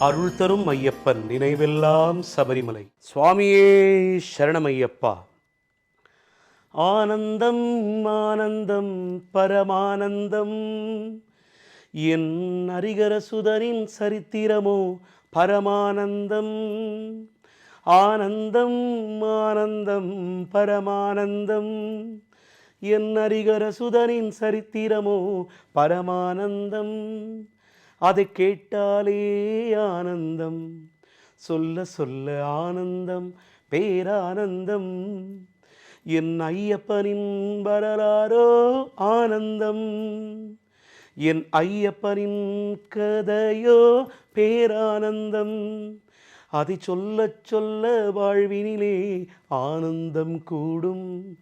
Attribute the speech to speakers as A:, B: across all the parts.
A: அருள் தரும் ஐயப்பன் நினைவெல்லாம் சபரிமலை. சுவாமியே சரணமையப்பா. ஆனந்தம் ஆனந்தம் பரமானந்தம். என் அரிகர சுதரின் சரித்திரமோ பரமானந்தம். ஆனந்தம் ஆனந்தம் பரமானந்தம். என் அரிகர சுதரின் சரித்திரமோ பரமானந்தம். அதை கேட்டாலே ஆனந்தம். சொல்ல சொல்ல ஆனந்தம் பேரானந்தம். என் ஐயப்பனின் வரலாறோ ஆனந்தம். என் ஐயப்பனின் கதையோ பேரானந்தம். அதை சொல்ல சொல்ல வாழ்வினிலே ஆனந்தம் கூடும்.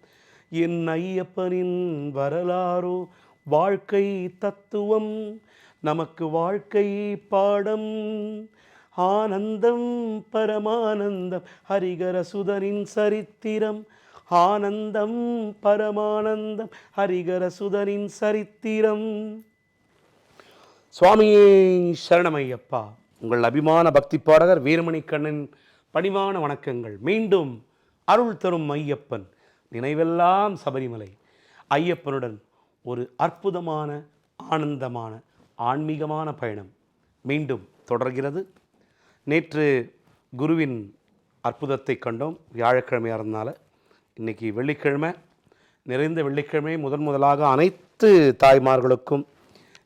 A: என் ஐயப்பனின் வரலாறோ வாழ்க்கை தத்துவம். நமக்கு வாழ்க்கை பாடம். ஆனந்தம் பரமானந்தம் ஹரிகர சுதரின் சரித்திரம். ஆனந்தம் பரமானந்தம் ஹரிகர சுதரின் சரித்திரம். சுவாமியே சரணமையப்பா. உங்கள் அபிமான பக்தி பாடகர் வீரமணி கண்ணன் பணிவான வணக்கங்கள். மீண்டும் அருள் தரும் ஐயப்பன் நினைவெல்லாம் சபரிமலை. ஐயப்பனுடன் ஒரு அற்புதமான ஆனந்தமான ஆன்மீகமான பயணம் மீண்டும் தொடர்கிறது. நேற்று குருவின் அற்புதத்தை கண்டோம். வியாழக்கிழமையாக இருந்தனால இன்றைக்கி வெள்ளிக்கிழமை. நிறைந்த வெள்ளிக்கிழமை முதன் முதலாக அனைத்து தாய்மார்களுக்கும்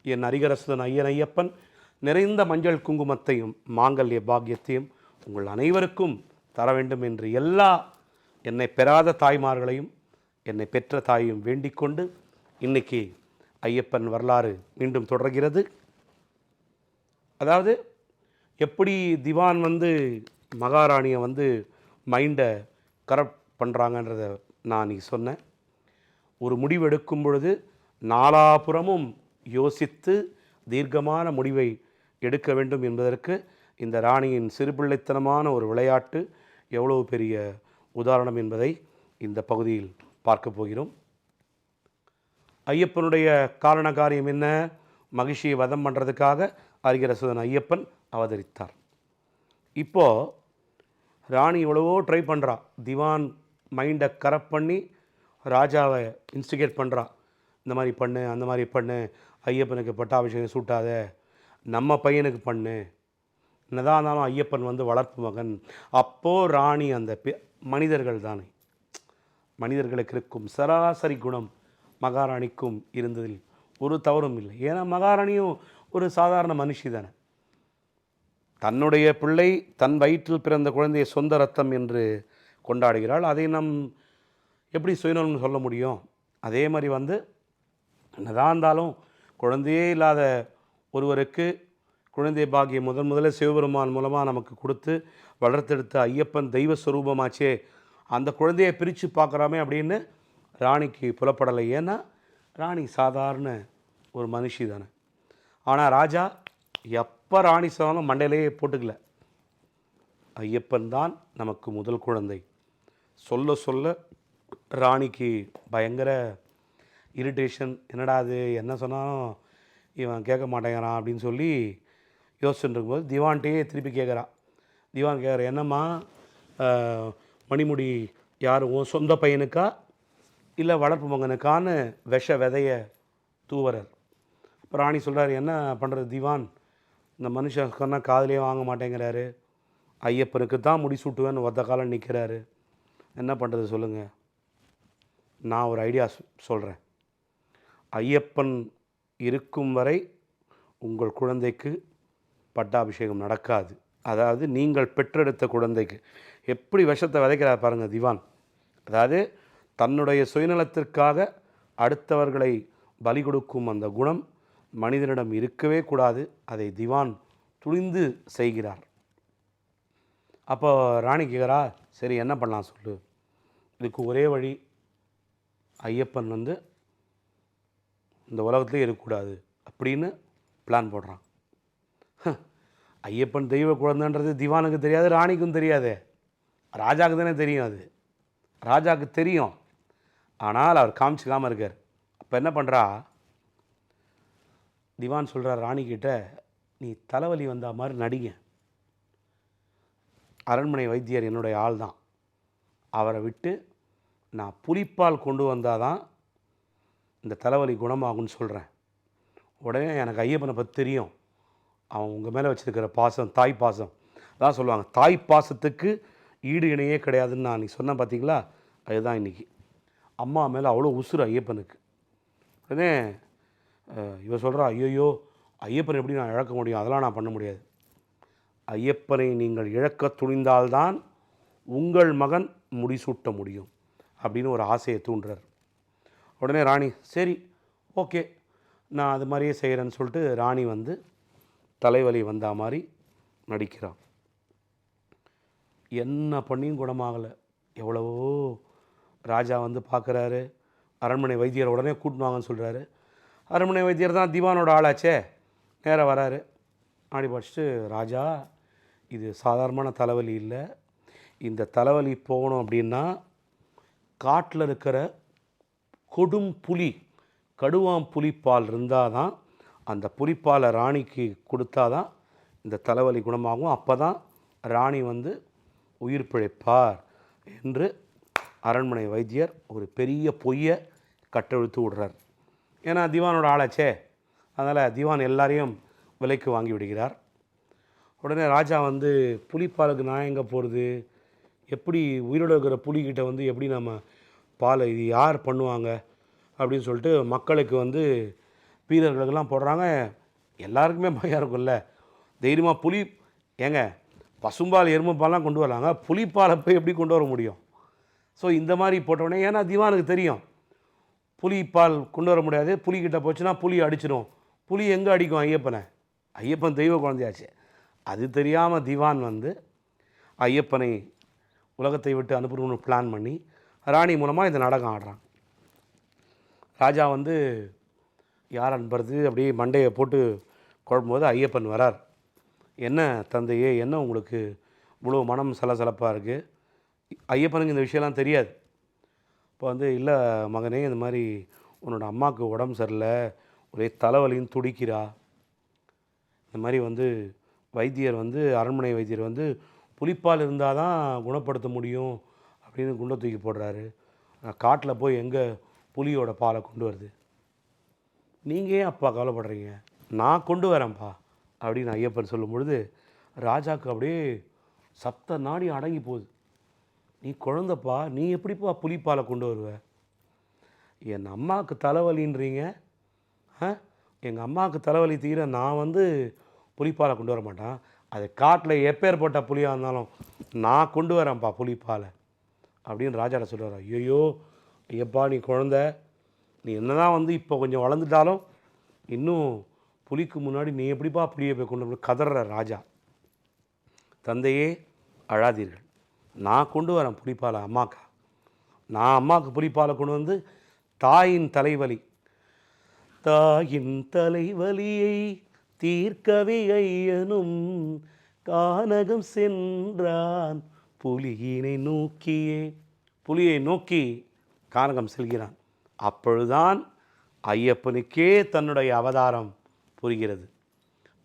A: என் அரிகரசுதன் ஐயன் ஐயப்பன் நிறைந்த மஞ்சள் குங்குமத்தையும் மாங்கல்ய பாக்கியத்தையும் உங்கள் அனைவருக்கும் தர வேண்டும் என்று எல்லா என்னை பெறாத தாய்மார்களையும் என்னை பெற்ற தாயையும் வேண்டிக் கொண்டு இன்றைக்கி ஐயப்பன் வரலாறு மீண்டும் தொடர்கிறது. அதாவது எப்படி திவான் வந்து மகாராணியை வந்து மைண்டை கரப்ட் பண்ணுறாங்கன்றத நான் நீ சொன்னேன். ஒரு முடிவெடுக்கும் பொழுது நாலாபுறமும் யோசித்து தீர்க்கமான முடிவை எடுக்க வேண்டும் என்பதற்கு இந்த ராணியின் சிறுபிள்ளைத்தனமான ஒரு விளையாட்டு எவ்வளவு பெரிய உதாரணம் என்பதை இந்த பகுதியில் பார்க்க போகிறோம். ஐயப்பனுடைய காரண காரியம் என்ன? மகிழ்ச்சியை வதம் பண்ணுறதுக்காக அரிகரசுதன் ஐயப்பன் அவதரித்தார். இப்போது ராணி எவ்வளவோ ட்ரை பண்ணுறா திவான் மைண்டை கரப் பண்ணி ராஜாவை இன்ஸ்டிகேட் பண்ணுறா இந்த மாதிரி பண்ணு அந்த மாதிரி பண்ணு ஐயப்பனுக்கு பட்டாபிஷேகம் சூட்டாத நம்ம பையனுக்கு பண்ணு. என்னதான் இருந்தாலும் ஐயப்பன் வந்து வளர்ப்பு மகன். அப்போது ராணி அந்த பெ- மனிதர்கள் தானே. மனிதர்களுக்கு இருக்கும் சராசரி குணம் மகாராணிக்கும் இருந்ததில் ஒரு தவறும் இல்லை. ஏன்னா மகாராணியும் ஒரு சாதாரண மனுஷி தானே. தன்னுடைய பிள்ளை தன் வயிற்றில் பிறந்த குழந்தையை சொந்த ரத்தம் என்று கொண்டாடுகிறாள். அதை நம் எப்படி சுயநலம்னு சொல்ல முடியும்? அதே மாதிரி வந்து என்னதான் இருந்தாலும் குழந்தையே இல்லாத ஒருவருக்கு குழந்தை பாக்கியம் முதன் முதல்ல சிவபெருமான் மூலமாக நமக்கு கொடுத்து வளர்த்தெடுத்த ஐயப்பன் தெய்வ ஸ்வரூபமாச்சே அந்த குழந்தையை பிரித்து பார்க்குறாமே அப்படின்னு ராணிக்கு புலப்படலை. ஏன்னா ராணி சாதாரண ஒரு மனுஷி தானே. ஆனால் ராஜா எப்போ ராணி சொன்னாலும் மண்டையிலேயே போட்டுக்கல. ஐயப்பன் தான் நமக்கு முதல் குழந்தை. சொல்ல சொல்ல ராணிக்கு பயங்கர இரிட்டேஷன் என்னடா அது என்ன சொன்னாலும் இவன் கேட்க மாட்டேங்கிறான் அப்படின்னு சொல்லி யோசிச்சுட்டு இருக்கும்போது திவான்கிட்டயே திருப்பி கேட்குறான் திவான் கேட்குற என்னம்மா மணிமுடி யார்? உன் சொந்த பையனுக்கா? இல்லை வளர்ப்பு மங்கனுக்கான விஷ விதைய தூவரர். அப்போ ராணி சொல்கிறாரு என்ன பண்ணுறது திவான்? இந்த மனுஷன் சொன்னால் காதலே வாங்க மாட்டேங்கிறாரு. ஐயப்பனுக்கு தான் முடிசூட்டுவேன்னு ஒத்த காலம் நிற்கிறாரு என்ன பண்ணுறது சொல்லுங்கள் நான் ஒரு ஐடியா சொல்கிறேன் ஐயப்பன் இருக்கும் வரை உங்கள் குழந்தைக்கு பட்டாபிஷேகம் நடக்காது. அதாவது நீங்கள் பெற்றெடுத்த குழந்தைக்கு. எப்படி விஷத்தை விதைக்கிறார் பாருங்கள் திவான். அதாவது தன்னுடைய சுயநலத்திற்காக அடுத்தவர்களை பலி கொடுக்கும் அந்த குணம் மனிதனிடம் இருக்கவே கூடாது. அதை திவான் துணிந்து செய்கிறார். அப்போ ராணி கேட்குறா சரி என்ன பண்ணலாம் சொல்லு. இதுக்கு ஒரே வழி ஐயப்பன் வந்து இந்த உலகத்துலேயே இருக்கக்கூடாது அப்படின்னு பிளான் போடுறான். ஹ, ஐயப்பன் தெய்வ குழந்தைன்றது திவானுக்கு தெரியாது ராணிக்கும் தெரியாதே. ராஜாவுக்கு தானே தெரியும் அது. ராஜாவுக்கு தெரியும். ஆனால் அவர் காமிச்சிக்காமல் இருக்கார். அப்போ என்ன பண்ணுறா திவான் சொல்கிறார் ராணிக்கிட்ட நீ தலைவலி வந்த மாதிரி நடிங்க. அரண்மனை வைத்தியர் என்னுடைய ஆள் தான். அவரை விட்டு நான் புலிப்பால் கொண்டு வந்தால் தான் இந்த தலைவலி குணமாகும்னு சொல்கிறேன் உடனே எனக்கு ஐயப்பனை பற்றி தெரியும். அவன் உங்கள் மேலே வச்சுருக்கிற பாசம் தாய் பாசம். அதான் சொல்லுவாங்க தாய் பாசத்துக்கு ஈடு இணையே கிடையாதுன்னு நான் நீ சொன்னேன் பார்த்தீங்களா அதுதான் இன்றைக்கி அம்மா மேலே அவ்வளோ உசுறு ஐயப்பனுக்கு. உடனே அஹ், இவ சொல்கிறா ஐயோ ஐயப்பன் எப்படி நான் இழக்க முடியும்? அதெல்லாம் நான் பண்ண முடியாது. ஐயப்பனை நீங்கள் இழக்க துணிந்தால்தான் உங்கள் மகன் முடிசூட்ட முடியும் அப்படின்னு ஒரு ஆசையை தூண்டுறார். உடனே ராணி சரி ஓகே நான் அது மாதிரியே செய்கிறேன்னு சொல்லிட்டு ராணி வந்து தலைவலி வந்தா மாதிரி நடிக்கிறான். என்ன பண்ணியும் குணமாகலை. எவ்வளவோ ராஜா வந்து பார்க்குறாரு. அரண்மனை வைத்தியர் உடனே கூட்டின்னு வாங்கன்னு சொல்கிறாரு அரண்மனை வைத்தியர் தான் திவானோட ஆளாச்சே. நேராக வராரு. ஆடி படிச்சுட்டு ராஜா இது சாதாரணமான தலைவலி இல்லை. இந்த தலைவலி போகணும் அப்படின்னா காட்டில் இருக்கிற கொடும் புலி கடுவாம் புலிப்பால் இருந்தால் தான் அந்த புலிப்பாலை ராணிக்கு கொடுத்தா தான் இந்த தலைவலி குணமாகும். அப்போ தான் ராணி வந்து உயிர் பிழைப்பார் என்று அரண்மனை வைத்தியர் ஒரு பெரிய பொய்யை கட்டெழுத்து விடுறார். ஏன்னா திவானோட ஆளாச்சே. அதனால் திவான் எல்லாரையும் விலைக்கு வாங்கி விடுகிறார். உடனே ராஜா வந்து புலிப்பாலுக்கு நான் எங்கே போகிறது எப்படி உயிரோடு இருக்கிற புலிகிட்ட வந்து எப்படி நம்ம பாலை இது யார் பண்ணுவாங்க? அப்படின்னு சொல்லிட்டு மக்களுக்கு வந்து வீரர்களுக்கெல்லாம் போடுறாங்க. எல்லாருக்குமே பயம் இருக்கும்ல. தைரியமாக புலி ஏங்க பசும்பால் எருமைப்பால்லாம் கொண்டு வராங்க புலிப்பாலை போய் எப்படி கொண்டு வர முடியும்? ஸோ இந்த மாதிரி போட்டோடனே ஏன்னா திவானுக்கு தெரியும் புலிப்பால் கொண்டு வர முடியாது புலிகிட்ட போச்சுன்னா புலி அடிச்சிடும் புலி எங்கே அடிக்கும் ஐயப்பனை? ஐயப்பன் தெய்வ குழந்தையாச்சு. அது தெரியாமல் திவான் வந்து ஐயப்பனை உலகத்தை விட்டு அனுப்பணும்னு பிளான் பண்ணி ராணி மூலமாக இந்த நாடகம் ஆடுறான். ராஜா வந்து யார் அனுப்புறது அப்படியே மண்டையை போட்டு குழம்பும்போது ஐயப்பன் வரார். என்ன தந்தையே என்ன உங்களுக்கு? இவ்வளோ மனம் சலசலப்பாக இருக்குது ஐயப்பனுக்கு இந்த விஷயம்லாம் தெரியாது. இப்போ வந்து இல்லை மகனே இந்த மாதிரி உன்னோட அம்மாவுக்கு உடம்பு சரியில்லை ஒரே தலைவலின்னு துடிக்கிறா. இந்த மாதிரி வந்து வைத்தியர் வந்து அரண்மனை வைத்தியர் வந்து புளிப்பால் இருந்தால் தான் குணப்படுத்த முடியும் அப்படின்னு குண்டை தூக்கி போடுறாரு. காட்டில் போய் எங்கே புலியோட பாலை கொண்டு வருது? நீங்கள் ஏன் அப்பா கவலைப்படுறீங்க? நான் கொண்டு வரேன்ப்பா அப்படின்னு ஐயப்பன் சொல்லும் பொழுது ராஜாவுக்கு அப்படியே சப்த நாடி அடங்கி போகுது. நீ குழந்தப்பா நீ எப்படிப்பா புலிப்பாலை கொண்டு வருவ? என் அம்மாவுக்கு தலைவலின்றீங்க? ஆ? எங்கள் அம்மாவுக்கு தலைவலி தீர நான் வந்து புளிப்பாலை கொண்டு வர மாட்டேன். அது காட்டில் எப்பேற்பட்ட புளியாக இருந்தாலும் நான் கொண்டு வரேன்ப்பா புளிப்பாலை அப்படின்னு ராஜாட்ட சொல்கிறார் ஐயோ ஐயப்பா நீ குழந்த. நீ என்ன தான் வந்து இப்போ கொஞ்சம் வளர்ந்துட்டாலும் இன்னும் புலிக்கு முன்னாடி நீ எப்படிப்பா புலியை போய் கொண்டு வந்து கதற ராஜா? தந்தையே அழாதீர்கள். நான் கொண்டு வரேன் புளிப்பாலை அம்மாக்கா. நான் அம்மாவுக்கு புளிப்பாலை கொண்டு வந்து தாயின் தலைவலி தாயின் தலைவலியை தீர்க்கவே ஐயனும் கானகம் சென்றான். புலியினை நோக்கியே புலியை நோக்கி கானகம் செல்கிறான். அப்பொழுதுதான் ஐயப்பனுக்கே தன்னுடைய அவதாரம் புரிகிறது.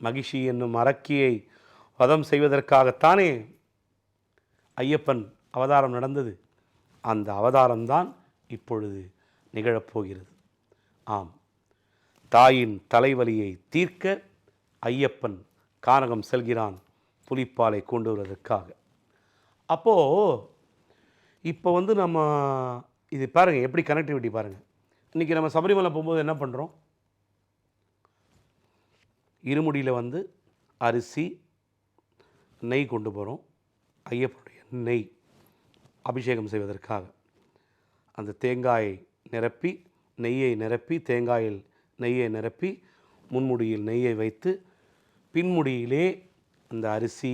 A: மகிஷி என்னும் அரக்கியை வதம் செய்வதற்காகத்தானே ஐயப்பன் அவதாரம் நடந்தது. அந்த அவதாரம்தான் இப்பொழுது நிகழப்போகிறது. ஆம். தாயின் தலைவலியை தீர்க்க ஐயப்பன் கானகம் செல்கிறான் புலிப்பாலை கொண்டு வருவதற்காக. அப்போது இப்போ வந்து நம்ம இது பாருங்கள் எப்படி கனெக்டிவிட்டி பாருங்கள் இன்றைக்கி நம்ம சபரிமலை போகும்போது என்ன பண்ணுறோம் இருமுடியில் வந்து அரிசி நெய் கொண்டு போகிறோம் ஐயப்பனுடைய நெய் அபிஷேகம் செய்வதற்காக. அந்த தேங்காயை நிரப்பி நெய்யை நிரப்பி தேங்காயில் நெய்யை நிரப்பி முன்முடியில் நெய்யை வைத்து பின்முடியிலே அந்த அரிசி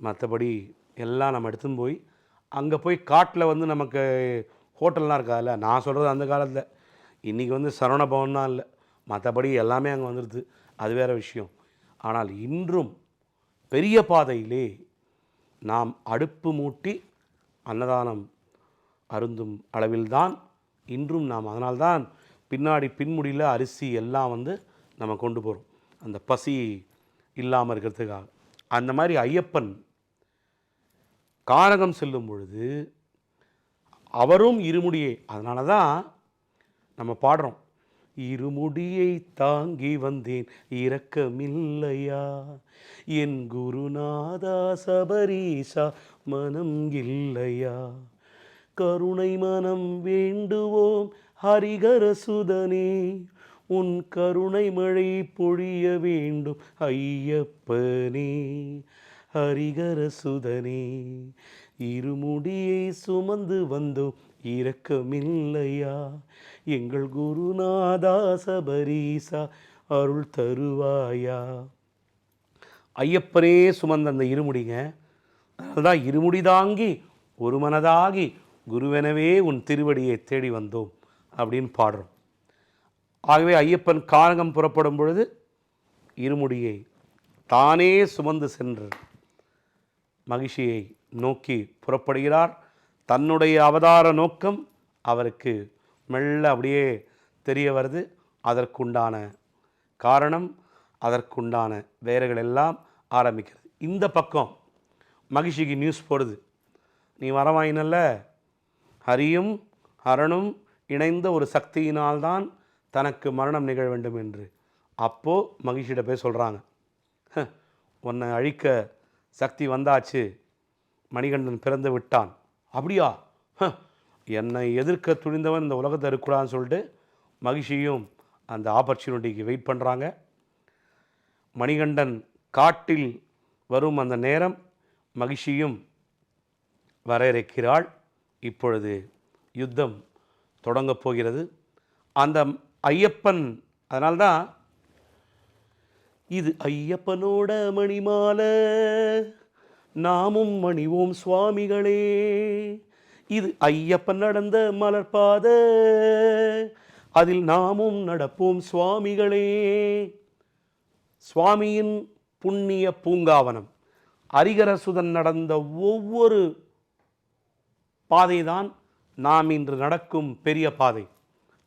A: மற்றபடி எல்லாம் நம்ம எடுத்துன்னு போய் அங்கே போய் காட்டில் வந்து நமக்கு ஹோட்டல்லாம் இருக்காதுல்ல? நான் சொல்கிறது அந்த காலத்தில். இன்றைக்கி வந்து சரவண பவன் தான் இல்லை. மற்றபடி எல்லாமே அங்கே வந்துடுது அது வேறு விஷயம். ஆனால் இன்றும் பெரிய பாதையிலே நாம் அடுப்பு மூட்டி அன்னதானம் அருந்தும் அளவில்தான் இன்றும் நாம் அதனால்தான் பின்னாடி பின்முடியில் அரிசி எல்லாம் வந்து நம்ம கொண்டு போகிறோம் அந்த பசி இல்லாமல் இருக்கிறதுக்காக. அந்த மாதிரி ஐயப்பன் காரகம் செல்லும் பொழுது அவரும் இருமுடியை. அதனால தான் நம்ம பாடுறோம். இருமுடியை தாங்கி வந்தேன். இரக்கமில்லையா? என் குருநாதா சபரீசா மனம் இல்லையா? கருணை மனம் வேண்டுவோம் ஹரிகரசுதனே உன் கருணை மழை பொழிய வேண்டும் ஐயப்பனே. ஹரிகரசுதனே இருமுடியை சுமந்து வந்தோம் இரக்கமில்லையா? எங்கள் குருநாதா சபரீசா அருள் தருவாயா? ஐயப்பனே சுமந்த அந்த இருமுடிங்க அதுதான் இருமுடி தாங்கி ஒரு மனதாகி குருவெனவே உன் திருவடியை தேடி வந்தோம் அப்படின்னு பாடுறோம். ஆகவே ஐயப்பன் காரகம் புறப்படும் பொழுது இருமுடியை தானே சுமந்து சென்று மகிழ்ச்சியை நோக்கி புறப்படுகிறார். தன்னுடைய அவதார நோக்கம் அவருக்கு மெல்ல அப்படியே தெரிய வருது. அதற்குண்டான காரணம் அதற்குண்டான வேலைகள் எல்லாம் ஆரம்பிக்கிறது. இந்த பக்கம் மகிழ்ச்சிக்கு நியூஸ் போடுது. நீ வரவாயினல்ல? ஹரியும் ஹரணும் இணைந்த ஒரு சக்தியினால்தான் தனக்கு மரணம் நிகழ வேண்டும் என்று. அப்போது மகிழ்ச்சியிட போய் சொல்கிறாங்க உன்னை அழிக்க சக்தி வந்தாச்சு. மணிகண்டன் பிறந்து விட்டான். அப்படியா? ஹ, என்னை எதிர்க்க துணிந்தவன் இந்த உலகத்தை இருக்கக்கூடாதுன்னு சொல்லிட்டு மகிழ்ச்சியும் அந்த ஆப்பர்ச்சுனிட்டிக்கு வெயிட் பண்ணுறாங்க மணிகண்டன் காட்டில் வரும் அந்த நேரம் மகிழ்ச்சியும் வரையறைக்கிறாள் இப்பொழுது யுத்தம் தொடங்கப் போகிறது. அந்த ஐயப்பன் அதனால்தான் இது ஐயப்பனோட மணிமாலை. நாமும் மணிவோம் சுவாமிகளே. இது ஐயப்பன் நடந்த மலர்பாத. அதில் நாமும் நடப்போம் சுவாமிகளே. சுவாமியின் புண்ணிய பூங்காவனம். அரிகரசுதன் நடந்த ஒவ்வொரு பாதைதான் நாம் இன்று நடக்கும் பெரிய பாதை.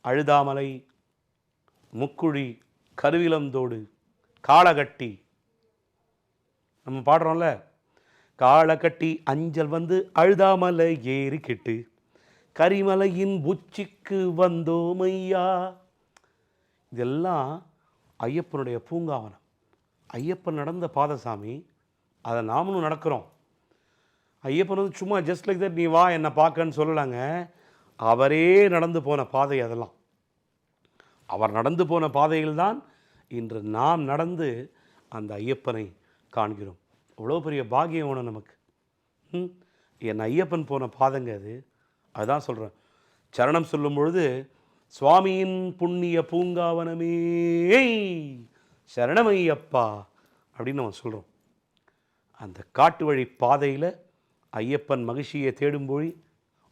A: அழுதாமலை முக்குழி கருவிலந்தோடு காளகட்டி. நம்ம பாடுறோம்ல? காளகட்டி அஞ்சல் வந்து அழுதாமலை ஏறிக்கிட்டு கரிமலையின் உச்சிக்கு வந்தோமையா? இதெல்லாம் ஐயப்பனுடைய பூங்காவனம். ஐயப்பன் நடந்த பாதசாமி அதை நாமளும் நடக்கிறோம். ஐயப்பன் வந்து சும்மா ஜஸ்ட் லைக் தட் நீ வா என்னை பார்க்கன்னு சொல்லலாங்க. அவரே நடந்து போன பாதை அதெல்லாம். அவர் நடந்து போன பாதையில்தான் இன்று நாம் நடந்து அந்த ஐயப்பனை காண்கிறோம். அவ்வளோ பெரிய பாகியம் வேணும் நமக்கு. ம்? என் ஐயப்பன் போன பாதைங்க அது. அதுதான் சொல்கிறேன் சரணம் சொல்லும் பொழுது சுவாமியின் புண்ணிய பூங்காவனமே சரணமையப்பா அப்படின்னு நம்ம சொல்கிறோம் அந்த காட்டு வழி பாதையில் ஐயப்பன் மகிழ்ச்சியை தேடும் போய்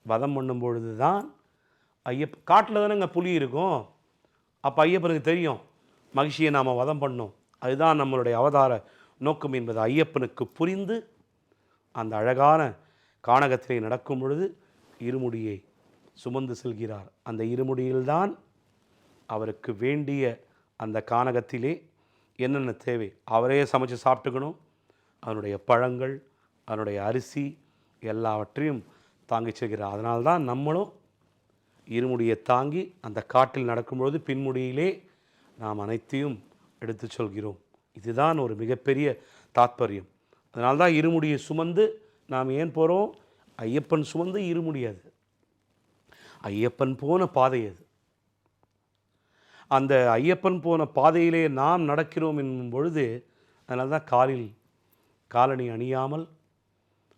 A: வதம் பண்ணும் பொழுது தான் ஐயப்ப காட்டில் தானேங்க புலி இருக்கும். அப்போ ஐயப்பனுக்கு தெரியும் மகிழ்ச்சியை நாம் வதம் பண்ணோம். அதுதான் நம்மளுடைய அவதார நோக்கம் என்பது ஐயப்பனுக்கு புரிந்து அந்த அழகான கானகத்திலே நடக்கும் பொழுது இருமுடியை சுமந்து செல்கிறார். அந்த இருமுடியில்தான் அவருக்கு வேண்டிய அந்த கானகத்திலே என்னென்ன தேவை அவரே சமைச்சு சாப்பிட்டுக்கணும். அதனுடைய பழங்கள் அதனுடைய அரிசி எல்லாவற்றையும் தாங்கி செல்கிறார். அதனால்தான் நம்மளும் இருமுடியை தாங்கி அந்த காட்டில் நடக்கும்பொழுது பின்முடியிலே நாம் அனைத்தையும் எடுத்துச் சொல்கிறோம். இதுதான் ஒரு மிகப்பெரிய தாத்பரியம். அதனால்தான் இருமுடியை சுமந்து நாம் ஏன் போகிறோம் ஐயப்பன் சுமந்து இருமுடி அது. ஐயப்பன் போன பாதை அது. அந்த ஐயப்பன் போன பாதையிலே நாம் நடக்கிறோம் என்னும் பொழுது அதனால தான் காலில் காலணி அணியாமல்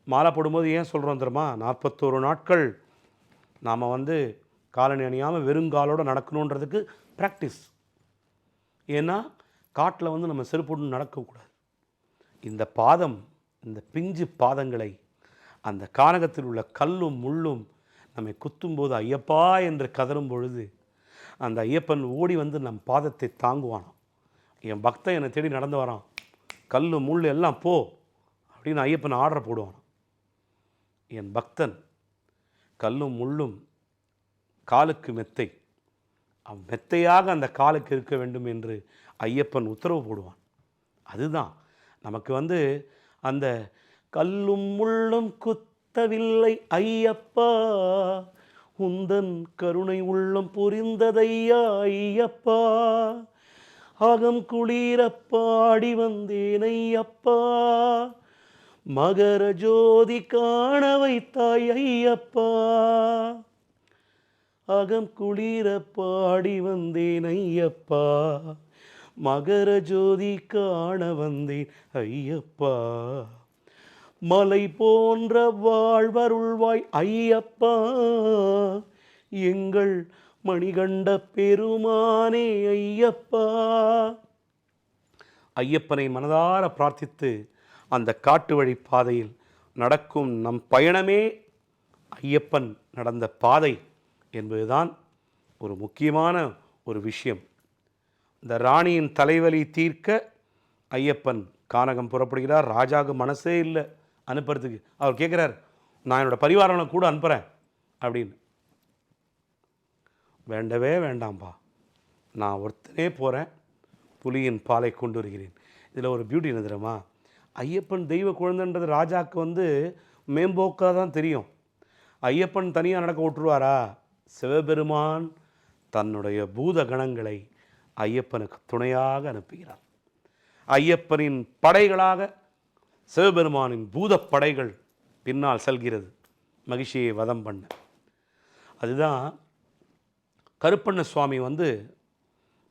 A: மாலை போடும்போது ஏன் சொல்கிறோம் தெரியுமா? நாற்பத்தோரு நாட்கள் நாம் வந்து காலணி அணியாமல் வெறுங்காலோடு நடக்கணுன்றதுக்கு ப்ராக்டிஸ் ஏன்னா காட்டில் வந்து நம்ம செருப்புடன் நடக்கக்கூடாது. இந்த பாதம் இந்த பிஞ்சு பாதங்களை அந்த கானகத்தில் உள்ள கல்லும் முள்ளும் நம்மை குத்தும்போது ஐயப்பா என்று கதறும் பொழுது அந்த ஐயப்பன் ஓடி வந்து நம் பாதத்தை தாங்குவானாம். என் பக்தன் என்னை தேடி நடந்து வரான். கல் முள் எல்லாம் போ அப்படின்னு ஐயப்பன் ஆர்டர் போடுவானாம். என் பக்தன் கல்லும் முள்ளும் காலுக்கு மெத்தை. மெத்தையாக அந்த காலுக்கு இருக்க வேண்டும் என்று ஐயப்பன் உத்தரவு போடுவான். அதுதான். நமக்கு வந்து அந்த கல்லும் முள்ளும் குத்தவில்லை ஐயப்பா. உந்தன் கருணை உள்ளம் புரிந்ததையா ஐயப்பா. அகம் குளிரப்பாடி வந்தேன் ஐயப்பா. மகர ஜோதி காண வைத்தாய் ஐயப்பா. அகம் குளிர பாடி வந்தேன் ஐயப்பா. மகர ஜோதி காண வந்தேன் ஐயப்பா. மலை போன்ற வாழ்வருள்வாய் ஐயப்பா. எங்கள் மணிகண்ட பெருமானே ஐயப்பா. ஐயப்பனை மனதார பிரார்த்தித்து அந்த காட்டு வழி பாதையில் நடக்கும் நம் பயணமே ஐயப்பன் நடந்த பாதை. என்பதுதான் ஒரு முக்கியமான ஒரு விஷயம். இந்த ராணியின் தலைவலி தீர்க்க ஐயப்பன் கானகம் புறப்படுகிறார். ராஜாவுக்கு மனசே இல்லை. அனுப்புறதுக்கு. அவர் கேட்குறார் நான் என்னோட பரிவாரங்களை கூட அனுப்புகிறேன் அப்படின்னு. வேண்டவே வேண்டாம்பா. நான் ஒருத்தனே போகிறேன் புலியின் பாலை கொண்டு வருகிறேன். இதில் ஒரு பியூட்டி என்ன தெரியுமா? ஐயப்பன் தெய்வ குழந்தைன்றது ராஜாவுக்கு வந்து மேம்போக்காக தான் தெரியும். ஐயப்பன் தனியாக நடக்க விட்டுருவாரா சிவபெருமான் தன்னுடைய பூத கணங்களை ஐயப்பனுக்கு துணையாக அனுப்புகிறார். ஐயப்பனின் படைகளாக சிவபெருமானின் பூதப்படைகள் பின்னால் செல்கிறது. மகிழ்ச்சியை வதம் பண்ண. அதுதான் கருப்பண்ண சுவாமி வந்து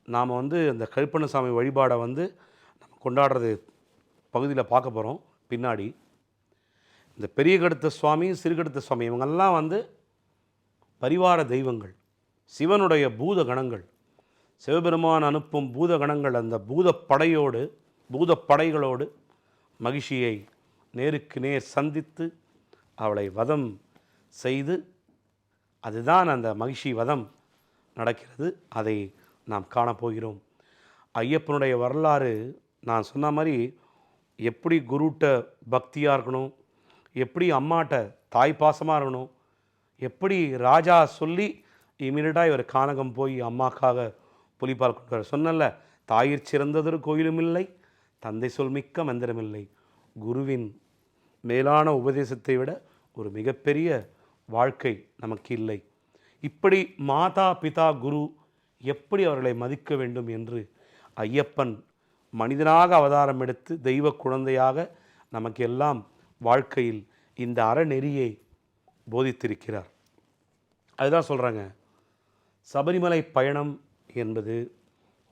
A: நாம் வந்து அந்த கருப்பண்ண சுவாமி வழிபாடை வந்து நம்ம கொண்டாடுறது பகுதியில் பார்க்க போகிறோம் பின்னாடி இந்த பெரிய கடுத்த சுவாமி சிறுகடுத்த சுவாமி இவங்கெல்லாம் வந்து பரிவார தெய்வங்கள் சிவனுடைய பூத கணங்கள் சிவபெருமான் அனுப்பும் பூத கணங்கள் அந்த பூதப்படையோடு பூதப்படைகளோடு மகிழ்ச்சியை நேருக்கு நேர் சந்தித்து அவளை வதம் செய்து அதுதான் அந்த மகிழ்ச்சி வதம் நடக்கிறது. அதை நாம் காணப்போகிறோம் ஐயப்பனுடைய வரலாறு நான் சொன்ன மாதிரி எப்படி குருட்ட பக்தியாக இருக்கணும் எப்படி அம்மாட்ட தாய் பாசமாக இருக்கணும் எப்படி ராஜா சொல்லி இமீடியட்டாக இவர் கானகம் போய் அம்மாக்காக புலிப்பால் கொண்டு வர சொன்னல தாயிற் சிறந்ததொரு கோயிலும் இல்லை தந்தை சொல் மிக்க மந்திரமில்லை. குருவின் மேலான உபதேசத்தை விட ஒரு மிகப்பெரிய வாழ்க்கை நமக்கு இல்லை. இப்படி மாதா பிதா குரு எப்படி அவர்களை மதிக்க வேண்டும் என்று ஐயப்பன் மனிதனாக அவதாரம் எடுத்து தெய்வ குழந்தையாக நமக்கு எல்லாம் வாழ்க்கையில் இந்த அறநெறியை போதித்திருக்கிறார். அதுதான் சொல்கிறாங்க சபரிமலை பயணம் என்பது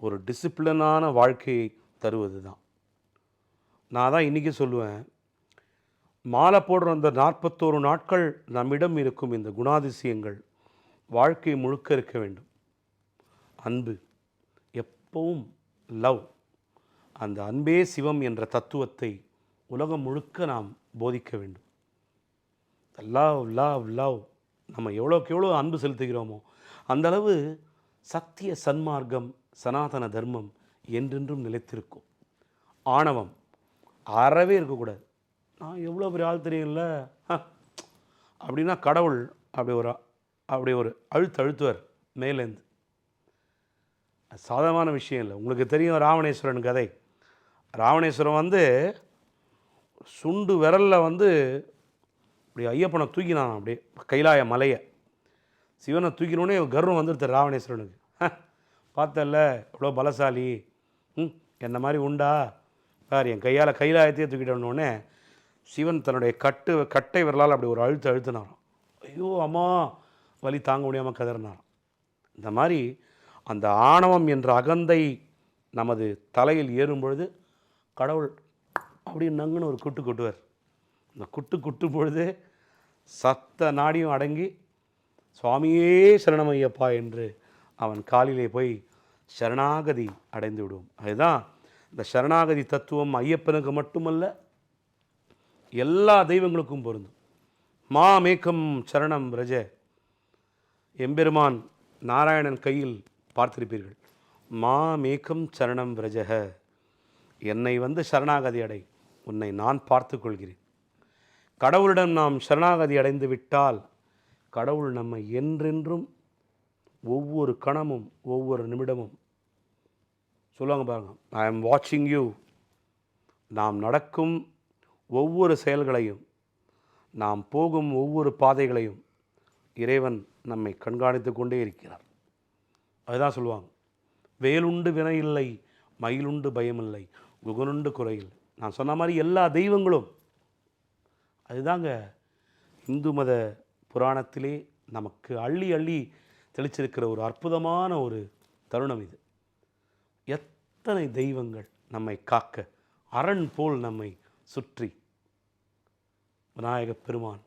A: ஒரு டிசிப்ளினான வாழ்க்கையை தருவது தான் நான் தான் இன்றைக்கி சொல்லுவேன். மாலை போடுற அந்த நாற்பத்தோரு நாட்கள் நம்மிடம் இருக்கும் இந்த குணாதிசயங்கள் வாழ்க்கை முழுக்க இருக்க வேண்டும். அன்பு எப்பவும் லவ் அந்த அன்பே சிவம் என்ற தத்துவத்தை உலகம் முழுக்க நாம் போதிக்க வேண்டும். லவ் லவ் லவ் நம்ம எவ்வளோக்கு எவ்வளோ அன்பு செலுத்துகிறோமோ அந்த அளவு சத்திய சன்மார்க்கம் சனாதன தர்மம் என்றென்றும் நிலைத்திருக்கும். ஆணவம். அறவே இருக்கக்கூடாது. நான் எவ்வளோ பெரிய ஆள் தெரியும்ல? அப்படின்னா கடவுள் அப்படி ஒரு அப்படி ஒரு அழுத்து அழுத்துவார் மேலேருந்து சாதகமான விஷயம் இல்லை. உங்களுக்கு தெரியும் ராவணேஸ்வரன் கதை. ராவணேஸ்வரன் வந்து சுண்டு விரலில் வந்து அப்படி ஐயப்பனை தூக்கினான் அப்படியே கைலாய மலையை. சிவனை தூக்கினோடனே கர்வம் வந்துடுது ராவணேஸ்வரனுக்கு. "ஹ, பார்த்தல்ல இவ்வளோ பலசாலி. ம் என்ன மாதிரி உண்டா? பார் என் கையால் கைலாயத்தையே தூக்கிட்டோன்னே சிவன் தன்னுடைய கட்டு கட்டை விரலால் அப்படி ஒரு அழுத்து அழுத்தினாராம். ஐயோ அம்மா வலி தாங்க முடியாமல் கதறினாராம். இந்த மாதிரி அந்த ஆணவம் என்ற அகந்தை நமது தலையில் ஏறும் பொழுது கடவுள் அப்படி நங்குன்னு ஒரு குட்டு கொட்டுவார். இந்த குட்டு குட்டும் பொழுது சத்த நாடியும் அடங்கி சுவாமியே சரணமையப்பா என்று அவன் காலிலே போய் சரணாகதி அடைந்து விடுவோம் அதுதான் இந்த சரணாகதி தத்துவம் ஐயப்பனுக்கு மட்டுமல்ல எல்லா தெய்வங்களுக்கும் பொருந்தும். மாமேக்கம் சரணம் ரஜ. எம்பெருமான் நாராயணன் கையில் பார்த்திருப்பீர்கள். மாமேக்கம் சரணம் ரஜக என்னை வந்து சரணாகதி அடை. உன்னை நான் பார்த்து கொள்கிறேன். கடவுளிடம் நாம் சரணாகதி அடைந்து விட்டால் கடவுள் நம்மை என்றென்றும் ஒவ்வொரு கணமும் ஒவ்வொரு நிமிடமும் சொல்லுவாங்க பாருங்க ஐ எம் வாட்சிங் யூ நாம் நடக்கும் ஒவ்வொரு செயல்களையும் நாம் போகும் ஒவ்வொரு பாதைகளையும் இறைவன் நம்மை கண்காணித்து கொண்டே இருக்கிறார். அதுதான் சொல்லுவாங்க வேலுண்டு வினையில்லை மயிலுண்டு பயமில்லை குகனுண்டு குறையில்லை. நான் சொன்ன மாதிரி எல்லா தெய்வங்களும் அதுதாங்க இந்து மத புராணத்திலே நமக்கு அள்ளி அள்ளி தெளிச்சிருக்கிற ஒரு அற்புதமான ஒரு தருணம் இது. எத்தனை தெய்வங்கள் நம்மை காக்க அரண் போல் நம்மை சுற்றி. விநாயகப் பெருமான்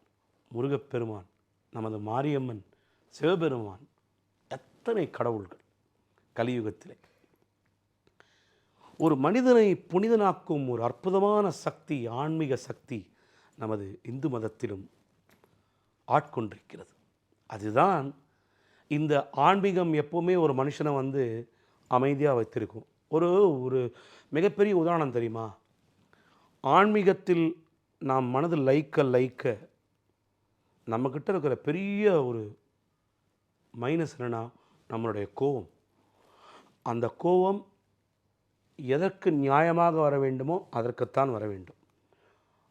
A: முருகப் பெருமான் நமது மாரியம்மன் சிவபெருமான் எத்தனை கடவுள்கள் கலியுகத்திலே. ஒரு மனிதனை புனிதனாக்கும் ஒரு அற்புதமான சக்தி ஆன்மீக சக்தி நமது இந்து மதத்திலும் ஆட்கொண்டிருக்கிறது. அதுதான் இந்த ஆன்மீகம் எப்போவுமே ஒரு மனுஷனை வந்து அமைதியாக வைத்திருக்கும். ஒரு ஒரு மிகப்பெரிய உதாரணம் தெரியுமா? ஆன்மீகத்தில் நாம் மனது லைக்க லைக்க நம்மக்கிட்ட இருக்கிற பெரிய ஒரு மைனஸ் என்னென்னா நம்மளுடைய கோபம் அந்த கோபம் எதற்கு நியாயமாக வர வேண்டுமோ அதற்குத்தான் வர வேண்டும்.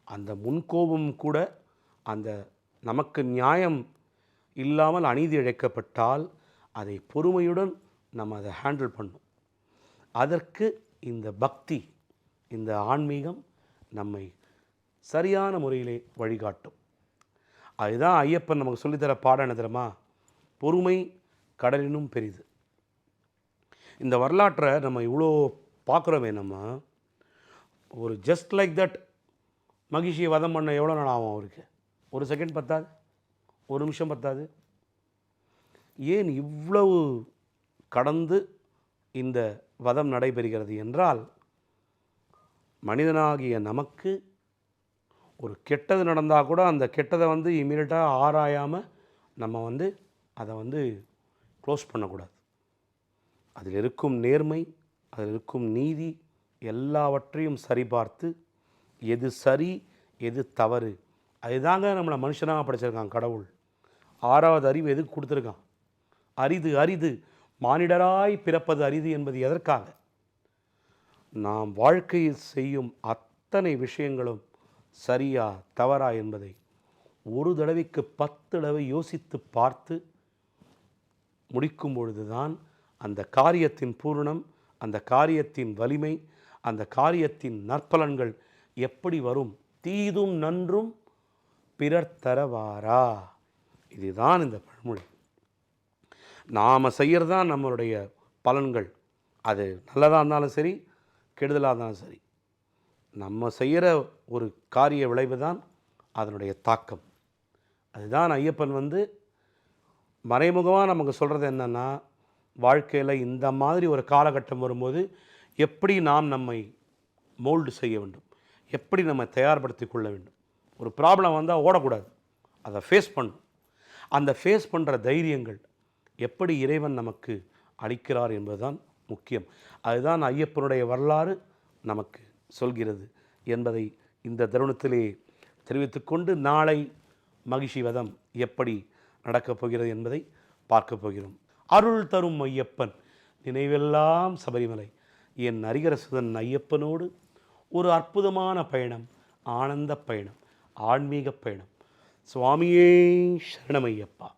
A: அந்த முன்கோபம் கூட அந்த நமக்கு நியாயம் இல்லாமல் அநீதி இழைக்கப்பட்டால் அதை பொறுமையுடன் நம்ம அதை ஹேண்டில் பண்ணும். அதற்கு இந்த பக்தி இந்த ஆன்மீகம் நம்மை சரியான முறையிலே வழிகாட்டும். அதுதான் ஐயப்பன் நமக்கு சொல்லித்தர பாடம் என்ன தெரியுமா? பொறுமை கடலினும் பெரிது. இந்த வரலாற்றை நம்ம இவ்வளோ பார்க்குறோமே நம்ம ஒரு ஜஸ்ட் லைக் தட் மகிழ்ச்சியை வதம் பண்ண எவ்வளோ நாள் ஆகும் அவருக்கு? ஒரு செகண்ட் பத்தாது? ஒரு நிமிஷம் பத்தாது? ஏன் இவ்வளவு கடந்து இந்த வதம் நடைபெறுகிறது என்றால் மனிதனாகிய நமக்கு ஒரு கெட்டது நடந்தால் கூட அந்த கெட்டதை வந்து இமீடியட்டாக ஆராயாமல் நம்ம வந்து அதை வந்து க்ளோஸ் பண்ணக்கூடாது. அதில் இருக்கும் நேர்மை அதில் இருக்கும் நீதி எல்லாவற்றையும் சரிபார்த்து எது சரி எது தவறு. அதுதாங்க நம்மளை மனுஷனாக படைச்சிருக்கான் கடவுள். ஆறாவது அறிவு எதுக்கு கொடுத்துருக்கான்? அரிது அரிது. மானிடராய் பிறப்பது அரிது என்பது எதற்காக? நாம் வாழ்க்கையில் செய்யும் அத்தனை விஷயங்களும் சரியா தவறா என்பதை ஒரு தடவைக்கு பத்து தடவை யோசித்து பார்த்து முடிக்கும் பொழுதுதான் அந்த காரியத்தின் பூரணம் அந்த காரியத்தின் வலிமை அந்த காரியத்தின் நற்பலன்கள் எப்படி வரும்? தீதும் நன்றும் பிறர் தரவாரா? இதுதான் இந்த பழமொழி. நாம் செய்கிறது தான் நம்மளுடைய பலன்கள். அது நல்லதாக இருந்தாலும் சரி கெடுதலாக இருந்தாலும் சரி. நம்ம செய்கிற ஒரு காரிய விளைவு தான் அதனுடைய தாக்கம். அதுதான் ஐயப்பன் வந்து மறைமுகமாக நமக்கு சொல்கிறது என்னென்னா வாழ்க்கையில் இந்த மாதிரி ஒரு காலகட்டம் வரும்போது எப்படி நாம் நம்மை மோல்டு செய்ய வேண்டும்? எப்படி நம்ம தயார்படுத்தி கொள்ள வேண்டும்? ஒரு ப்ராப்ளம் வந்தால் ஓடக்கூடாது. அதை ஃபேஸ் பண்ணும் அந்த ஃபேஸ் பண்ணுற தைரியங்கள் எப்படி இறைவன் நமக்கு அளிக்கிறார் என்பதுதான் முக்கியம். அதுதான் ஐயப்பனுடைய வரலாறு நமக்கு சொல்கிறது என்பதை இந்த தருணத்திலே தெரிவித்துக்கொண்டு நாளை மகிழ்ச்சி வதம் எப்படி நடக்கப் போகிறது என்பதை பார்க்கப் போகிறோம். அருள் தரும் ஐயப்பன் நினைவெல்லாம் சபரிமலை. என் அரிகரசுதன் ஐயப்பனோடு ஒரு அற்புதமான பயணம் ஆனந்த பயணம் ஆன்மீக பயணம். சுவாமியே சரணமையப்பா.